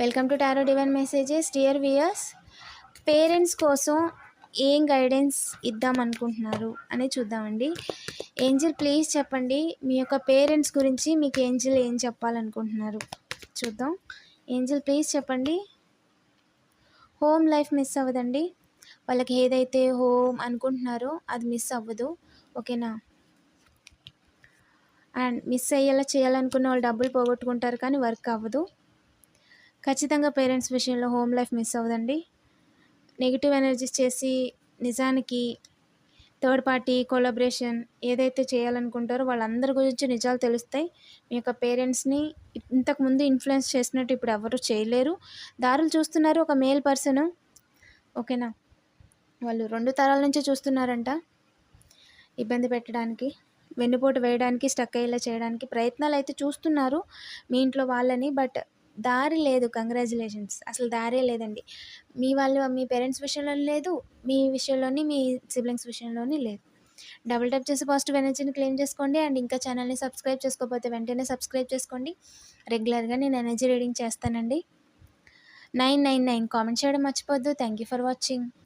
Welcome to tarot divine messages. Dear viewers parents కోసం ఏం guidance ఇద్దాం అనుకుంటున్నారు అని చూద్దామండి. ఏంజిల్ ప్లీజ్ చెప్పండి. మీ యొక్క పేరెంట్స్ గురించి మీకు ఏంజిల్ ఏం చెప్పాలనుకుంటున్నారు? చూద్దాం. ఏంజిల్ ప్లీజ్ చెప్పండి. హోమ్ లైఫ్ మిస్ అవ్వదండి. వాళ్ళకి ఏదైతే హోమ్ అనుకుంటున్నారో అది మిస్ అవ్వదు. ఓకేనా? అండ్ మిస్ అయ్యేలా చేయాలనుకున్న వాళ్ళు డబ్బులు పోగొట్టుకుంటారు కానీ వర్క్ అవ్వదు. ఖచ్చితంగా పేరెంట్స్ విషయంలో హోమ్ లైఫ్ మిస్ అవ్వదండి. నెగిటివ్ ఎనర్జీస్ చేసి నిజానికి థర్డ్ పార్టీ కొలాబరేషన్ ఏదైతే చేయాలనుకుంటారో వాళ్ళందరి గురించి నిజాలు తెలుస్తాయి. మీ యొక్క పేరెంట్స్ని ఇంతకుముందు ఇన్ఫ్లుయెన్స్ చేసినట్టు ఇప్పుడు ఎవరు చేయలేరు. దారులు చూస్తున్నారు ఒక మేల్ పర్సన్. ఓకేనా? వాళ్ళు రెండు తరాల నుంచి చూస్తున్నారంట ఇబ్బంది పెట్టడానికి వెన్నుపోటు వేయడానికి స్టక్ అయ్యేలా చేయడానికి ప్రయత్నాలు అయితే చూస్తున్నారు మీ ఇంట్లో వాళ్ళని బట్ దారి లేదు. కంగ్రాచులేషన్స్. అసలు దారే లేదండి. మీ వాళ్ళు మీ పేరెంట్స్ విషయంలో లేదు. మీ విషయంలోని మీ సిబ్లింగ్స్ విషయంలోని లేదు. డబుల్ టైప్ చేసి పాజిటివ్ ఎనర్జీని క్లెయిమ్ చేసుకోండి. అండ్ ఇంకా ఛానల్ని సబ్స్క్రైబ్ చేసుకోకపోతే వెంటనే సబ్స్క్రైబ్ చేసుకోండి. రెగ్యులర్గా నేను ఎనర్జీ రీడింగ్ చేస్తానండి. Nine nine nine. కామెంట్ చేయడం మర్చిపోద్దు. Thank you for watching.